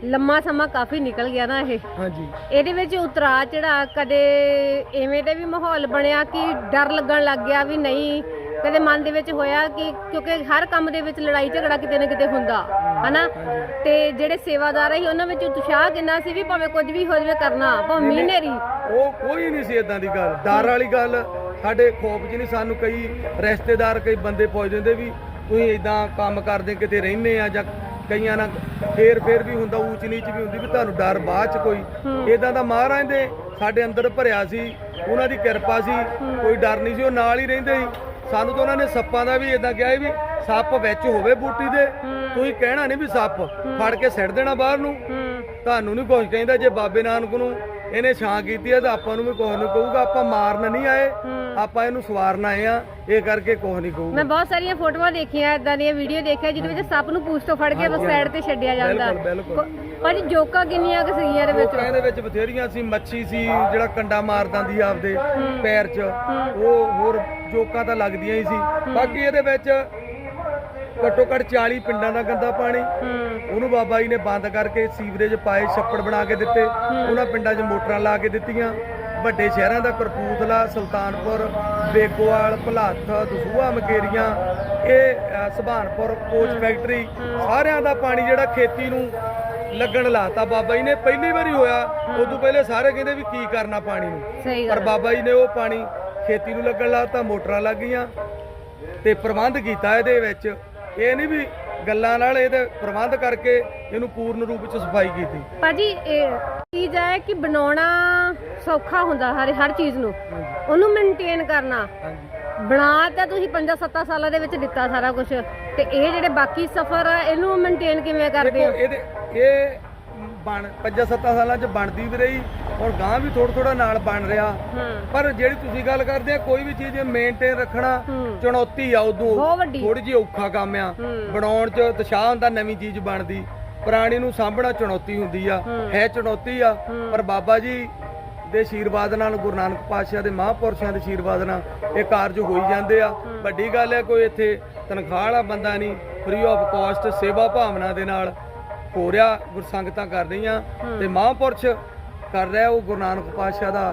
ਲੰਮਾ ਸਮਾਂ ਕਾਫੀ ਨਿਕਲ ਗਿਆ ਨਾ ਇਹ। ਹਾਂਜੀ। ਇਹਦੇ ਵਿੱਚ ਉਤਰਾ ਚੜਾ ਕਦੇ ਐਵੇਂ ਦੇ ਵੀ ਮਾਹੌਲ ਬਣਿਆ ਕਿ ਡਰ ਲੱਗਣ ਲੱਗ ਗਿਆ ਵੀ ਨਹੀਂ ਕਦੇ ਮਨ ਦੇ ਵਿੱਚ ਹੋਇਆ ਕਿ ਕਿਉਂਕਿ ਹਰ ਕੰਮ ਦੇ ਵਿੱਚ ਲੜਾਈ ਝਗੜਾ ਕਿਤੇ ਨਾ ਕਿਤੇ ਹੁੰਦਾ ਹਨਾ? ਤੇ ਜਿਹੜੇ ਸੇਵਾਦਾਰ ਸੀ ਉਹਨਾਂ ਵਿੱਚ ਉਤਸ਼ਾਹ ਕਿੰਨਾ ਸੀ ਵੀ ਭਾਵੇਂ ਕੁਝ ਵੀ ਹੋ ਜਾਵੇ ਕਰਨਾ ਭਾਵੇਂ ਮੀਂਹ ਹਨੇਰੀ ਉਹ ਕੋਈ ਨਹੀਂ ਸੀ ਇਦਾਂ ਦੀ ਗੱਲ। ਡਰ ਵਾਲੀ ਗੱਲ ਸਾਡੇ ਖੋਪ 'ਚ ਨਹੀਂ ਸਾਨੂੰ ਕਈ ਰਿਸ਼ਤੇਦਾਰ ਕਈ ਬੰਦੇ ਪੁੱਛ ਦਿੰਦੇ ਵੀ ਤੁਸੀਂ ਇਦਾਂ ਕੰਮ ਕਰਦੇ ਕਿਤੇ ਰਹਿੰਦੇ ਆ ਜਾਂ ਕਈਆਂ ਨਾਲ ਫੇਰ ਫੇਰ ਵੀ ਹੁੰਦਾ ਊਚ ਨੀਚ ਵੀ ਹੁੰਦੀ ਵੀ ਤੁਹਾਨੂੰ ਡਰ ਬਾਅਦ 'ਚ ਕੋਈ। ਇਦਾਂ ਦਾ ਮਹਾਰਾਜ ਦੇ ਸਾਡੇ ਅੰਦਰ ਭਰਿਆ ਸੀ ਉਹਨਾਂ ਦੀ ਕਿਰਪਾ ਸੀ ਕੋਈ ਡਰ ਨਹੀਂ ਸੀ ਉਹ ਨਾਲ ਹੀ ਰਹਿੰਦੇ ਸੀ। ਸਾਨੂੰ ਤਾਂ ਉਹਨਾਂ ਨੇ ਸੱਪਾਂ ਦਾ ਵੀ ਇਦਾਂ ਕਿਹਾ ਵੀ ਸੱਪ ਵਿੱਚ ਹੋਵੇ ਬੂਟੀ ਦੇ। ਤੁਸੀਂ ਕਹਿਣਾ ਨਹੀਂ ਵੀ ਸੱਪ ਫੜ ਕੇ ਸਿੱਟ ਦੇਣਾ ਬਾਹਰ ਨੂੰ। ਤੁਹਾਨੂੰ ਨਹੀਂ ਕੁਝ ਕਹਿੰਦਾ ਜੇ ਬਾਬੇ ਨਾਨਕ ਨੂੰ ਇਹਨੇ ਛਾਂ ਕੀਤੀ ਹੈ ਤਾਂ ਆਪਾਂ ਨੂੰ ਵੀ ਕੁਝ ਨਹੀਂ ਕਹੂਗਾ। ਆਪਾਂ ਮਾਰਨ ਨਹੀਂ ਆਏ। ਆਪਾਂ ਇਹਨੂੰ ਸਵਾਰਨ ਆਏ ਆ। ਇਹ ਕਰਕੇ ਕੁਝ ਨਹੀਂ ਕਹੂਗਾ। ਮੈਂ ਬਹੁਤ ਸਾਰੀਆਂ ਫੋਟੋਆਂ ਦੇਖੀਆਂ ਇਦਾਂ ਦੀਆਂ ਵੀਡੀਓ ਦੇਖਿਆ ਜਿਹਦੇ ਵਿੱਚ ਸੱਪ ਨੂੰ ਪੂਛ ਤੋਂ ਫੜ ਕੇ ਬਸ ਸਾਈਡ ਤੇ ਛੱਡਿਆ ਜਾਂਦਾ। ਭਾਜੀ ਜੋਕਾਂ ਕਿੰਨੀਆਂ ਕੁ ਸੀਗੀਆਂ ਇਹਦੇ ਵਿੱਚ? ਲੋਕਾਂ ਦੇ ਵਿੱਚ ਬਥੇਰੀਆਂ ਸੀ। ਮੱਛੀ ਸੀ ਜਿਹੜਾ ਕੰਡਾ ਮਾਰ ਦਿੰਦੀ ਆਪਦੇ ਪੈਰ 'ਚ। ਉਹ ਹੋਰ ਜੋਕਾਂ ਤਾਂ ਲੱਗਦੀਆਂ ਹੀ ਸੀ। ਬਾਕੀ ਇਹਦੇ ਵਿੱਚ ਘੱਟੋ ਘੱਟ 40 ਪਿੰਡਾਂ ਦਾ ਗੰਦਾ ਪਾਣੀ। ਉਹਨੂੰ ਬਾਬਾ ਜੀ ਨੇ ਬੰਦ ਕਰਕੇ ਸੀਵਰੇਜ ਪਾਏ ਛੱਪੜ ਬਣਾ ਕੇ ਦਿੱਤੇ। ਉਹਨਾਂ ਪਿੰਡਾਂ 'ਚ ਮੋਟਰਾਂ ਲਾ ਕੇ ਦਿੱਤੀਆਂ। ਵੱਡੇ ਸ਼ਹਿਰਾਂ ਦਾ ਕਰਪੂਥਲਾ ਸੁਲਤਾਨਪੁਰ ਬੇਗੋਵਾਲ ਭਲਾਥ ਦਸੂਹਾ ਮਕੇਰੀਆਂ ਇਹ ਸੁਭਾਨਪੁਰ ਕੋਚ ਫੈਕਟਰੀ ਸਾਰਿਆਂ ਦਾ ਪਾਣੀ ਜਿਹੜਾ ਖੇਤੀ ਨੂੰ ਲੱਗਣ ਲਾਤਾ। ਬਾਬਾ ਜੀ ਨੇ ਪਹਿਲੀ ਵਾਰੀ ਹੋਇਆ। ਉਦੋਂ ਪਹਿਲੇ ਸਾਰੇ ਕਹਿੰਦੇ ਵੀ ਕੀ ਕਰਨਾ ਪਾਣੀ ਨੂੰ। ਪਰ ਬਾਬਾ ਜੀ ਨੇ ਉਹ ਪਾਣੀ ਖੇਤੀ ਨੂੰ ਲੱਗਣ ਲਾਤਾ ਮੋਟਰਾਂ ਲੱਗ ਗਈਆਂ ਤੇ ਪ੍ਰਬੰਧ ਕੀਤਾ ਇਹਦੇ ਵਿੱਚ। ਇਹ ਨਹੀਂ ਵੀ ਗੱਲਾਂ ਨਾਲ ਇਹਦੇ ਪ੍ਰਬੰਧ ਕਰਕੇ ਇਹਨੂੰ ਪੂਰਨ ਰੂਪ ਚ ਸਫ਼ਾਈ ਕੀਤੀ। ਭਾਜੀ ਇਹ ਚੀਜ਼ ਹੈ ਕਿ ਬਣਾਉਣਾ ਸੌਖਾ ਹੁੰਦਾ ਹਰ ਹਰ ਚੀਜ਼ ਨੂੰ। ਉਹਨੂੰ ਮੇਨਟੇਨ ਕਰਨਾ। ਬਣਾ ਤਾਂ ਤੁਸੀਂ 5-7 ਸਾਲਾਂ ਦੇ ਵਿੱਚ ਦਿੱਤਾ ਸਾਰਾ ਕੁਝ ਤੇ ਇਹ ਜਿਹੜੇ ਬਾਕੀ ਸਫ਼ਰ ਇਹਨੂੰ ਮੇਨਟੇਨ ਕਿਵੇਂ ਕਰਦੇ ਹੋ? ਇਹਦੇ ਇਹ ਬਣ 5-7 ਸਾਲਾਂ ਚ ਬਣਦੀ ਵੀ ਰਹੀ ਹੁਣ ਗਾਂ ਵੀ ਥੋੜਾ ਥੋੜਾ ਨਾਲ ਬਣ ਰਿਹਾ। ਪਰ ਜਿਹੜੀ ਤੁਸੀਂ ਗੱਲ ਕਰਦੇ ਆ ਕੋਈ ਵੀ ਚੀਜ਼ ਮੇਨਟੇਨ ਰੱਖਣਾ। ਚੁਣੌਤੀ ਆ ਉਦੋਂ। ਥੋੜੀ ਜਿਹੀ ਔਖਾ ਕੰਮ ਆ। ਬਣਾਉਣ ਚ ਉਤਸ਼ਾਹ ਹੁੰਦਾ ਨਵੀਂ ਚੀਜ਼ ਬਣਦੀ। ਪੁਰਾਣੀ ਨੂੰ ਸਾਂਭਣਾ ਚੁਣੌਤੀ ਹੁੰਦੀ ਆ। ਹੂੰ। ਹੈ ਚੁਣੌਤੀ ਆ ਪਰ ਬਾਬਾ ਜੀ ਦੇ ਆਸ਼ੀਰਵਾਦ ਨਾਲ ਗੁਰੂ ਨਾਨਕ ਪਾਤਸ਼ਾਹ ਦੇ ਮਹਾਂਪੁਰਸ਼ਾਂ ਦੇ ਆਸ਼ੀਰਵਾਦ ਨਾਲ ਇਹ ਕਾਰਜ ਹੋਈ ਜਾਂਦੇ ਆ। ਵੱਡੀ ਗੱਲ ਹੈ ਕੋਈ ਇੱਥੇ ਤਨਖਾਹ ਵਾਲਾ ਬੰਦਾ ਨਹੀਂ ਫ੍ਰੀ ਆਫ ਕਾਸਟ ਸੇਵਾ ਭਾਵਨਾ ਦੇ ਨਾਲ ਹੋ ਰਿਹਾ ਗੁਰਸੰਗਤਾਂ ਕਰ ਰਹੀਆਂ ਤੇ ਮਹਾਂਪੁਰਸ਼ ਕਰ ਰਿਹਾ ਉਹ ਗੁਰੂ ਨਾਨਕ ਪਾਤਸ਼ਾਹ ਦਾ।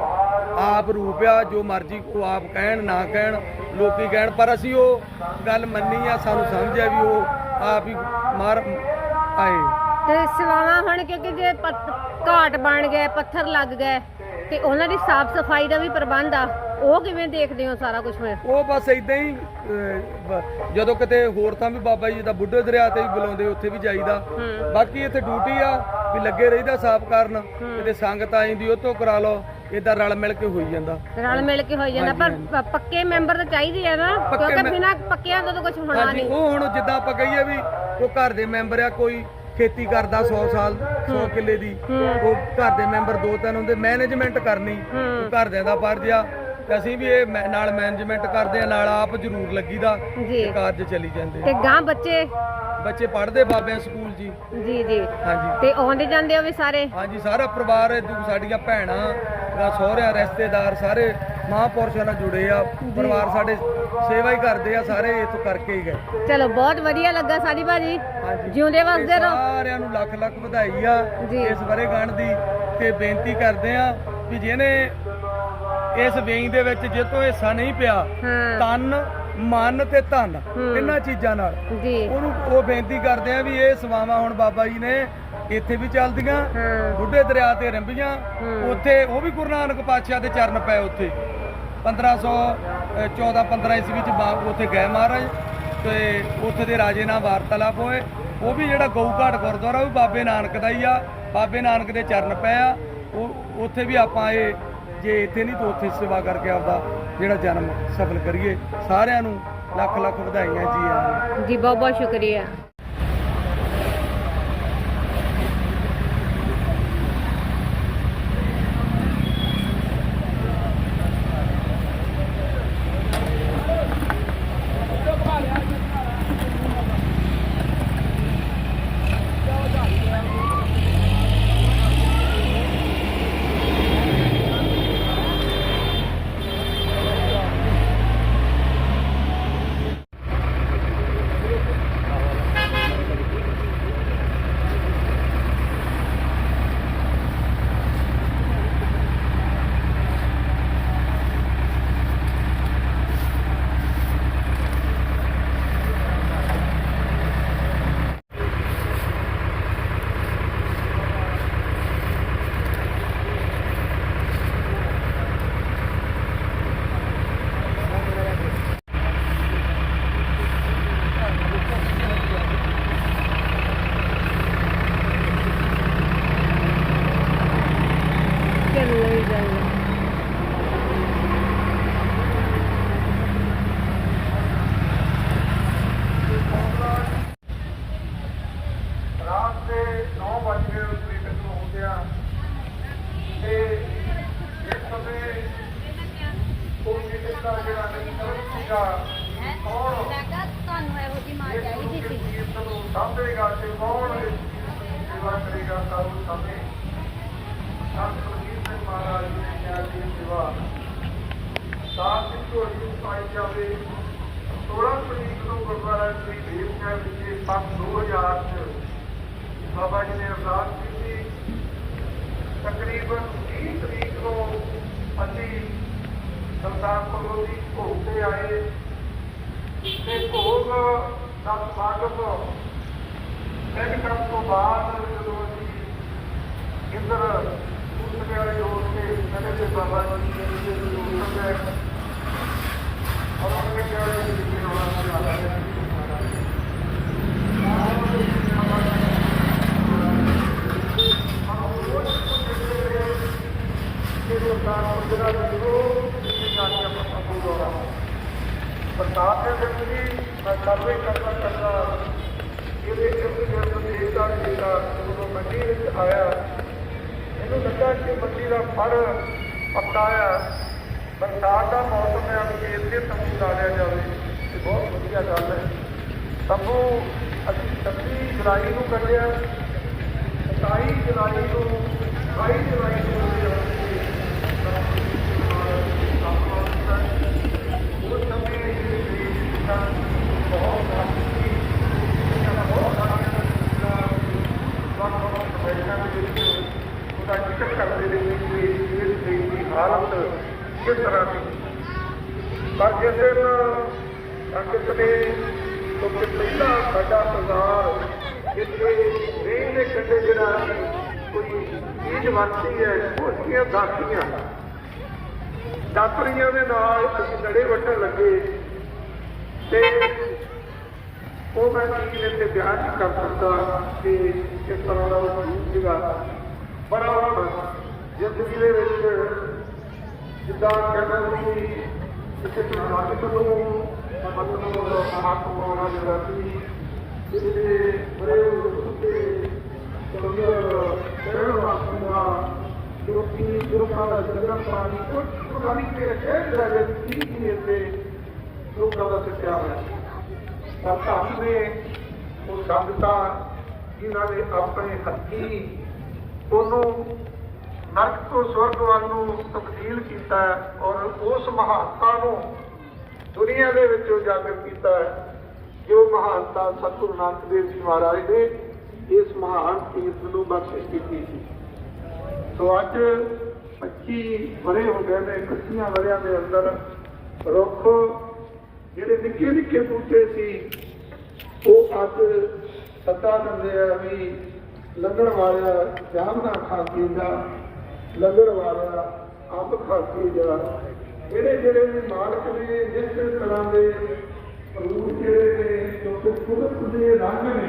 ਆਪ ਰੂਪ ਆ ਜੋ ਮਰਜ਼ੀ ਉਹ ਆਪ ਕਹਿਣ ਨਾ ਕਹਿਣ ਲੋਕੀ ਕਹਿਣ ਪਰ ਅਸੀਂ ਉਹ ਗੱਲ ਮੰਨੀ ਆ ਸਾਨੂੰ ਸਮਝਿਆ ਵੀ ਉਹ ਆਪ ਹੀ ਮਾਰ ਆਏ। ਤੇ ਸੇਵਾਵਾਂ ਹੁਣ ਕਿਉਂਕਿ ਜੇ ਪੱਥ- ਘਾਟ ਬਣ ਗਏ ਪੱਥਰ ਲੱਗ ਗਏ ਤੇ ਉਹਨਾਂ ਦੀ ਸਾਫ਼ ਸਫ਼ਾਈ ਦਾ ਵੀ ਪ੍ਰਬੰਧ ਆ। ਉਹ ਕਿਵੇਂ ਦੇਖਦੇ ਹੋ ਸਾਰਾ ਕੁਝ ਫਿਰ? ਉਹ ਬਸ ਇਦਾਂ ਹੀ ਅਹ, ਬ- ਜਦੋਂ ਕਿਤੇ ਹੋਰ ਤਾਂ ਵੀ ਬਾਬਾ ਜੀ ਦਾ ਬੁੱਢੇ ਦਰਿਆ ਤੇ ਵੀ ਬੁਲਾਉਂਦੇ ਉੱਥੇ ਵੀ ਜਾਈਦਾ। ਹੂੰ। ਬਾਕੀ ਇੱਥੇ ਡਿਊਟੀ ਆ ਵੀ ਲੱਗੇ ਰਹੀਦਾ ਸਾਫ਼ ਕਰਨ। ਕਿਤੇ ਸੰਗਤ ਆ ਜਾਂਦੀ ਉਹ ਤੋਂ ਕਰਾ ਲਓ। ਇਦਾਂ ਰਲ ਮਿਲ ਕੇ ਹੋਈ ਜਾਂਦਾ। ਰਲ ਮਿਲ ਕੇ ਹੋਈ ਜਾਂਦਾ ਪਰ ਪ- ਪੱਕੇ ਮੈਂਬਰ ਤਾਂ ਚਾਹੀਦੇ ਆ ਨਾ ਪੱਕੇ ਕਿਉਂਕਿ ਮੈਂ- ਬਿਨਾਂ ਪੱਕਿਆਂ ਤੋਂ ਤਾਂ ਕੁਝ ਹੋਣਾ ਹਾਂਜੀ ਨਹੀਂ। ਉਹ ਹੁਣ ਜਿੱਦਾਂ ਆਪਾਂ ਕਹੀਏ ਵੀ ਉਹ ਘਰ ਦੇ ਮੈਂਬਰ ਆ ਕੋਈ ਖੇਤੀ ਕਰਦਾ 100 ਸਾਲ 100 ਕਿੱਲੇ ਦੀ ਉਹ ਘਰ ਦੇ ਮੈਂਬਰ ਦੋ ਤਿੰਨ ਹੁੰਦੇ ਮੈਨੇਜਮੈਂਟ ਕਰਨੀ ਉਹ ਘਰਦਿਆਂ ਦਾ ਫਰਜ਼ ਆ। ਤੇ ਅਸੀਂ ਵੀ ਇਹ ਮੈਂ- ਨਾਲ ਮੈਨੇਜਮੈਂਟ ਕਰਦੇ ਆ ਨਾਲ ਆਪ ਜ਼ਰੂਰ ਲੱਗੀਦਾ ਜੀ। ਤੇ ਕਾਰਜ ਚੱਲੀ ਜਾਂਦੇ ਤੇ ਗਾਂ ਬੱਚੇ? ਬੱਚੇ ਪੜ੍ਹਦੇ ਬਾਬਿਆਂ ਸਕੂਲ ਜੀ। ਜੀ ਜੀ। ਹਾਂਜੀ। ਤੇ ਆਉਂਦੇ ਜਾਂਦੇ ਆ ਵੀ ਸਾਰੇ? ਹਾਂਜੀ ਸਾਰਾ ਪਰਿਵਾਰ ਇਹ ਦੂ- ਸਾਡੀਆਂ ਭੈਣਾਂ ਦਾ ਸਹੁਰਿਆਂ ਰਿਸ਼ਤੇਦਾਰ ਸਾਰੇ ਮਹਾਂਪੁਰਸ਼ਾਂ ਨਾਲ ਜੁੜੇ ਆ। ਪਰਿਵਾਰ ਸਾਡੇ ਸੇਵਾ ਹੀ ਕਰਦੇ ਆ ਸਾਰੇ ਇੱਥੋਂ ਕਰਕੇ ਹੀ ਗਏ। ਚਲੋ ਬਹੁਤ ਵਧੀਆ ਲੱਗਾ ਸਾਡੀ ਭਾਜੀ ਹਾਂਜੀ। ਜਿਉਂਦੇ ਵਸਦੇ ਰਹੋ। ਸਾਰਿਆਂ ਨੂੰ ਲੱਖ ਲੱਖ ਵਧਾਈ ਆ ਜੀ। ਇਸ ਬਰੇ ਗਣ ਦੀ ਤੇ ਬੇਨਤੀ ਕਰਦੇ ਆ ਵੀ ਜਿਹਨੇ ਇਸ ਵੇਈ ਦੇ ਵਿੱਚ ਜੇ ਤੋਂ ਹਿੱਸਾ ਨਹੀਂ ਪਿਆ ਤਨ ਮਨ ਤੇ ਧਨ ਇਹਨਾਂ ਚੀਜ਼ਾਂ ਨਾਲ। ਉਹਨੂੰ ਉਹ ਬੇਨਤੀ ਕਰਦੇ ਆ ਵੀ ਇਹ ਸੇਵਾਵਾਂ ਹੁਣ ਬਾਬਾ ਜੀ ਨੇ ਇੱਥੇ ਵੀ ਚੱਲਦੀਆਂ ਬੁੱਢੇ ਦਰਿਆ ਤੇ ਰੰਭੀਆਂ ਹੂੰ। ਉੱਥੇ ਉਹ ਵੀ ਗੁਰੂ ਨਾਨਕ ਪਾਤਸ਼ਾਹ ਦੇ ਚਰਨ ਪਏ ਉੱਥੇ। 1514 15 ਈਸਵੀ ਚ ਬਾ- ਉੱਥੇ ਗਏ ਮਹਾਰਾਜ ਤੇ ਉੱਥੇ ਦੇ ਰਾਜੇ ਨਾਲ ਵਾਰਤਾਲਾਪ ਹੋਏ। ਉਹ ਵੀ ਜਿਹੜਾ ਗਊ ਘਾਟ ਗੁਰਦੁਆਰਾ ਉਹ ਵੀ ਬਾਬੇ ਨਾਨਕ ਦਾ ਹੀ ਆ। ਬਾਬੇ ਨਾਨਕ ਦੇ ਚਰਨ ਪਏ ਆ। ਉਹ ਉੱਥੇ ਵੀ ਆਪਾਂ ਇਹ ਜੇ ਇੱਥੇ ਨਹੀਂ ਤਾਂ ਉੱਥੇ ਸੇਵਾ ਕਰਕੇ ਆਪਦਾ ਜਿਹੜਾ ਜਨਮ ਸਫਲ ਕਰੀਏ। ਸਾਰਿਆਂ ਨੂੰ ਲੱਖ ਲੱਖ ਵਧਾਈਆਂ ਜੀ ਆਇਆਂ ਜੀ ਬਹੁਤ ਬਹੁਤ ਸ਼ੁਕਰੀਆ। ਸੇਵਾ ਕਰੇਗਾ ਸਾਧੂ ਸਮੇਂ ਸੰਤ ਪ੍ਰਦੀਪ ਸਿੰਘ ਮਹਾਰਾਜ ਨੇ ਕਿਹਾ ਕਿ ਸੇਵਾ। ਸਾਧ ਸਿੰਘ ਝੋਲੀ ਪਾਈ ਜਾਵੇ। 16 ਤਰੀਕ ਨੂੰ ਗੁਰਦੁਆਰਾ ਸ੍ਰੀ ਦੇਵ ਸਾਹਿਬ ਵਿਖੇ ਸੰਨ 2000 ਚ। ਬਾਬਾ ਜੀ ਨੇ ਅਰਦਾਸ ਕੀਤੀ। ਤਕਰੀਬਨ 30 ਤਰੀਕ ਨੂੰ ਅਸੀਂ ਸਰਦਾਰਪੁਰ ਦੀ ਭੋਗ ਤੇ ਆਏ। ਤੇ ਭੋਗ ਦਾ ਸਵਾਗਤ ਸੈੱਟ ਕਰਨ ਤੋਂ ਬਾਅਦ ਜਦੋਂ ਅਸੀਂ ਇੱਧਰ ਉਸ ਵਾਲੇ ਜੋੜ ਕੇ ਕਹਿੰਦੇ ਤੇ ਬਾਬਾ ਜੀ ਦੇ ਜੋੜ ਗਏ ਔਰ ਉਹਨਾਂ ਕਿਹਾ ਕਿ ਇਹ ਹੋਣਾ ਚਾਹੀਦਾ ਹੈ ਪ੍ਰਤਾਪ ਦੇ ਵਿੱਚ ਵੀ ਮੈਂ ਸਰਵੇ ਕਰਦਾ ਕਰਦਾ ਇਹਦੇ ਇੱਕ ਜਨਮ ਦੇਵਤਾ ਜਿਹੜਾ ਜਦੋਂ ਮੰਡੀ ਵਿੱਚ ਆਇਆ ਇਹਨੂੰ ਲੱਗਾ ਕਿ ਮੰਡੀ ਦਾ ਫੜ ਪਕਾਇਆ ਬਰਸਾਤ ਦਾ ਮੌਸਮ ਹੈ ਕਿ ਇੱਥੇ ਤੰਬੂ ਲਾ ਲਿਆ ਜਾਵੇ ਇਹ ਬਹੁਤ ਵਧੀਆ ਗੱਲ ਹੈ ਤੰਬੂ ਅਸੀਂ 26 ਜੁਲਾਈ ਨੂੰ ਕੱਢਿਆ 27 ਜੁਲਾਈ ਨੂੰ 22 ਜੁਲਾਈ ਨੂੰ ਉਸ ਸਮੇਂ ਇਹ ਦੇਸ਼ ਦਾ ਬਹੁਤ ਰਾਸ਼ਟਰੀ ਬਹੁਤ ਵੱਖ-ਵੱਖ ਬੈਠਕਾਂ ਦੇ ਵਿੱਚ ਉਹਦਾ ਜ਼ਿਕਰ ਕਰਦੇ ਨੇ ਕਿ ਇਸ ਦੇਸ਼ ਦੀ ਹਾਲਤ ਕਿਸ ਤਰ੍ਹਾਂ ਦੀ ਪਰ ਜਿਸ ਦਿਨ ਅੰਕਿਤ ਨੇ ਤੋਂ ਪਹਿਲਾਂ ਸਾਡਾ ਸਰਦਾਰ ਜਿੱਥੇ ਰੇਲ ਦੇ ਕੰਢੇ ਜਿਹੜਾ ਕੋਈ ਚੀਜ਼ ਵਰਤੀ ਹੈ ਉਸ ਦੀਆਂ ਦਾਤੀਆਂ ਦਾਤਰੀਆਂ ਦੇ ਨਾਲ ਅਸੀਂ ਲੜੇ ਵੱਟਣ ਲੱਗੇ ਤੇ ਉਹ ਮੈਂ ਚੀਜ਼ ਇੱਥੇ ਬਿਆਨ ਨਹੀਂ ਕਿ ਕਿਸ ਤਰ੍ਹਾਂ ਦਾ ਉਹ ਸੀਗਾ। ਬੜਾ ਹੁਣ ਜ਼ਿੰਦਗੀ ਦੇ ਵਿੱਚ ਜਿੱਦਾਂ ਕਹਿੰਦਾ ਸੀ ਕਿਸੇ ਤੋਂ ਨੂੰ ਮਤਲਬ ਹੱਕ ਪਾਉਣਾ ਜਿਹੜਾ ਸੀ ਜਿਹਦੇ ਬੜੇ ਉੱਤੇ ਚਲੋ ਕਹਿਣ ਵਾਸਤਾ ਜੋ ਕਿ ਗੁਰੂਆਂ ਦਾ ਜਨਮ ਪਾਣੀ ਕੁਝ ਪੁਰਾਣੀ ਤੇ ਕਹਿ ਰਿਹਾ ਸੀ ਕਿ ਇੱਥੇ, ਲੋਕਾਂ ਦਾ ਸਿੱਖਿਆ ਹੋਇਆ। ਪਰ ਧੰਨ ਨੇ ਉਹ ਸੰਗਤਾਂ ਜਿਨ੍ਹਾਂ ਨੇ ਆਪਣੇ ਹੱਥੀ ਉਹਨੂੰ ਨਰਕ ਤੋਂ ਸਵਰਗ ਵੱਲ ਨੂੰ ਤਬਦੀਲ ਕੀਤਾ ਔਰ ਉਸ ਮਹਾਨਤਾ ਨੂੰ ਦੁਨੀਆ ਦੇ ਵਿੱਚ ਉਜਾਗਰ ਕੀਤਾ ਹੈ, ਜੋ ਮਹਾਨਤਾ ਸਤਿਗੁਰੂ ਨਾਨਕ ਦੇਵ ਜੀ ਮਹਾਰਾਜ ਨੇ ਇਸ ਮਹਾਨ ਤੀਰਥ ਨੂੰ ਬਖਸ਼ਿਸ਼ ਕੀਤੀ ਸੀ। ਸੋ ਅੱਜ 25 ਵਰੇ ਹੋ ਗਏ ਨੇ 21 ਵਰਿਆਂ ਦੇ ਅੰਦਰ ਰੁੱਖ ਜਿਹੜੇ ਨਿੱਕੇ ਨਿੱਕੇ ਬੂਟੇ ਸੀ ਉਹ ਅੱਜ ਸੱਤਾ ਦਿੰਦੇ ਆ ਵੀ ਲੰਗਰ ਵਾਲਿਆ ਜਾਮਨਾ ਖਾ ਕੇ ਜਾ ਲੰਗਰ ਵਾਲਿਆ ਅੰਬ ਖਾ ਕੇ ਜਾ ਜਿਹੜੇ ਜਿਹੜੇ ਵੀ ਮਾਲਕ ਨੇ, ਜਿਸ ਤਰ੍ਹਾਂ ਦੇ ਰੂਪ ਜਿਹੜੇ ਨੇ ਜੋ ਕੁਦਰਤ ਦੇ ਰੰਗ ਨੇ,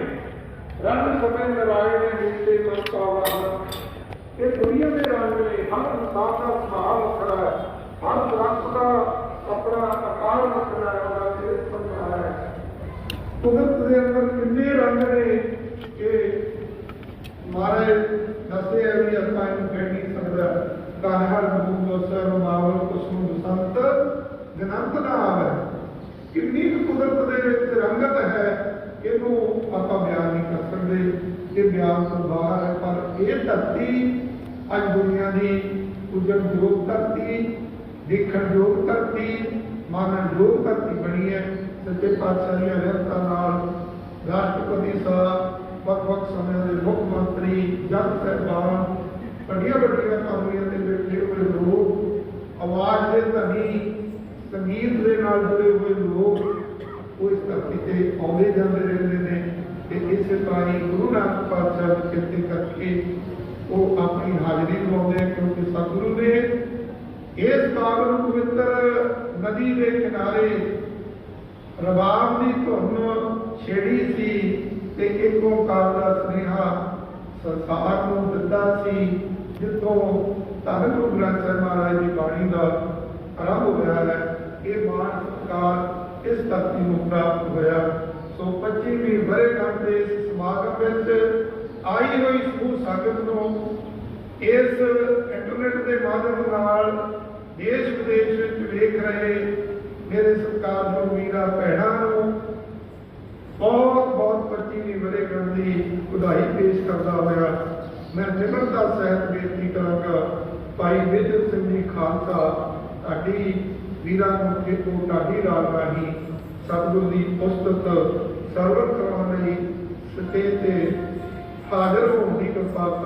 ਰੰਗ ਸਮੇਂ ਨਰਾਏ ਨੇ, ਨੀਤੇ ਮਨ ਪਾਵਾ ਇਹ ਦੁਨੀਆ ਦੇ ਰੰਗ ਨੇ ਹਰ ਇਨਸਾਨ ਦਾ ਸੁਭਾਅ ਵੱਖਰਾ ਹੈ ਹਰ ਦਰਖਤ ਦਾ ਆਪਣਾ ਆਕਾਰ ਵੱਖਰਾ ਹੈ ਉਹਦਾ ਸਿਰ ਵੱਖਰਾ ਹੈ ਕੁਦਰਤ ਦੇ ਅੰਦਰ ਕਿੰਨੇ ਰੰਗ ਨੇ ਕਿ ਮਹਾਰਾਜ ਦੱਸਦੇ ਆ ਵੀ ਆਪਾਂ ਇਹਨੂੰ ਕਹਿ ਨਹੀਂ ਸਕਦਾ ਕਨ ਹਰ ਮੂਲ ਦੋਸਰ ਮਾਵਲ ਕੁਸਮ ਬਸੰਤ ਗਨੰਤ ਨਾ ਆਵੇ ਕਿੰਨੀ ਕੁ ਕੁਦਰਤ ਦੇ ਵਿੱਚ ਰੰਗਤ ਹੈ ਇਹਨੂੰ ਆਪਾਂ ਬਿਆਨ ਨਹੀਂ ਕਰ ਸਕਦੇ ਇਹ ਬਿਆਨ ਤੋਂ ਬਾਹਰ ਹੈ ਪਰ ਇਹ ਧਰਤੀ ਅੱਜ ਦੁਨੀਆ ਦੀ ਉਜੜ ਯੋਗ ਧਰਤੀ, ਦੇਖਣ ਯੋਗ ਧਰਤੀ, ਮਾਨਣ ਯੋਗ ਧਰਤੀ ਬਣੀ ਹੈ। ਸੱਚੇ ਪਾਤਸ਼ਾਹ ਦੀਆਂ ਰਹਿਮਤਾਂ ਨਾਲ ਰਾਸ਼ਟਰਪਤੀ ਸਾਹਿਬ ਵੱਖ ਵੱਖ ਸਮਿਆਂ ਦੇ ਮੁੱਖ ਮੰਤਰੀ ਜੱਜ ਸਾਹਿਬਾਨ ਵੱਡੀਆਂ ਵੱਡੀਆਂ ਕਾਮਰੀਆਂ ਦੇ ਬੈਠੇ ਹੋਏ ਲੋਕ, ਆਵਾਜ਼ ਦੇ ਧਨੀ, ਸੰਗੀਤ ਦੇ ਨਾਲ ਜੁੜੇ ਹੋਏ ਲੋਕ, ਉਹ ਇਸ ਧਰਤੀ ਤੇ ਆਉਂਦੇ ਜਾਂਦੇ ਰਹਿੰਦੇ ਨੇ। ਤੇ ਇਸੇ ਤਰ੍ਹਾਂ ਹੀ ਗੁਰੂ ਨਾਨਕ ਪਾਤਸ਼ਾਹ ਦੀ ਕਿਰਤੀ ਕਰਕੇ ਉਹ ਆਪਣੀ ਹਾਜ਼ਰੀ ਲਵਾਉਂਦੇ ਕਿਉਂਕਿ ਸਤਿਗੁਰੂ ਨੇ ਇਸ ਕਾਬਲ ਪਵਿੱਤਰ ਨਦੀ ਦੇ ਕਿਨਾਰੇ ਰਬਾਬ ਦੀ ਧੁਨ ਛੇੜੀ ਸੀ ਤੇ ਇੱਕ ਓੰਕਾਰ ਦਾ ਸੁਨੇਹਾ ਸੰਸਾਰ ਨੂੰ ਦਿੱਤਾ ਸੀ, ਜਿੱਥੋਂ ਧੰਨ ਗੁਰੂ ਗ੍ਰੰਥ ਸਾਹਿਬ ਮਹਾਰਾਜ ਦੀ ਬਾਣੀ ਦਾ ਆਰੰਭ ਹੋਇਆ ਹੈ। ਇਹ ਮਾਨ ਸਤਿਕਾਰ ਇਸ ਧਰਤੀ ਨੂੰ ਪ੍ਰਾਪਤ ਹੋਇਆ। 25ਵੀਂ ਵਰ੍ਹੇਗੰਢ ਦੇ ਇਸ ਸਮਾਗਮ ਵਿੱਚ ਆਈ ਹੋਈ ਸਮੂਹ ਸੰਗਤ ਨੂੰ ਇਸ ਇੰਟਰਨੈਟ ਦੇ ਮਾਧਿਅਮ ਨਾਲ ਦੇਸ਼ ਵਿਦੇਸ਼ ਵਿੱਚ ਵੇਖ ਰਹੇ ਮੇਰੇ ਸਰਕਾਰ ਵੀਰਾਂ ਭੈਣਾਂ ਨੂੰ ਬਹੁਤ ਬਹੁਤ 25ਵੀਂ ਵਰ੍ਹੇਗੰਢ ਦੀ ਵਧਾਈ ਪੇਸ਼ ਕਰਦਾ ਹੋਇਆ ਮੈਂ ਨਿਮਰਤਾ ਸਹਿਤ ਬੇਨਤੀ ਕਰਾਂਗਾ, ਭਾਈ ਮੇਜਰ ਸਿੰਘ ਜੀ ਖਾਲਸਾ, ਤੁਹਾਡੀ ਵੀਰਾਂ ਨੂੰ ਕਿਤੋਂ ਢਾਡੀ ਰਾਗ ਰਾਹੀਂ ਸਤਿਗੁਰ ਦੀ ਪੁਸਤਕ ਸਰਵਰ ਕਰਾਉਣ ਲਈ ਸਟੇਜ ਤੇ ਹਾਜ਼ਰ ਹੋਣ ਦੀ ਕਿਰਪਾਲਤਾ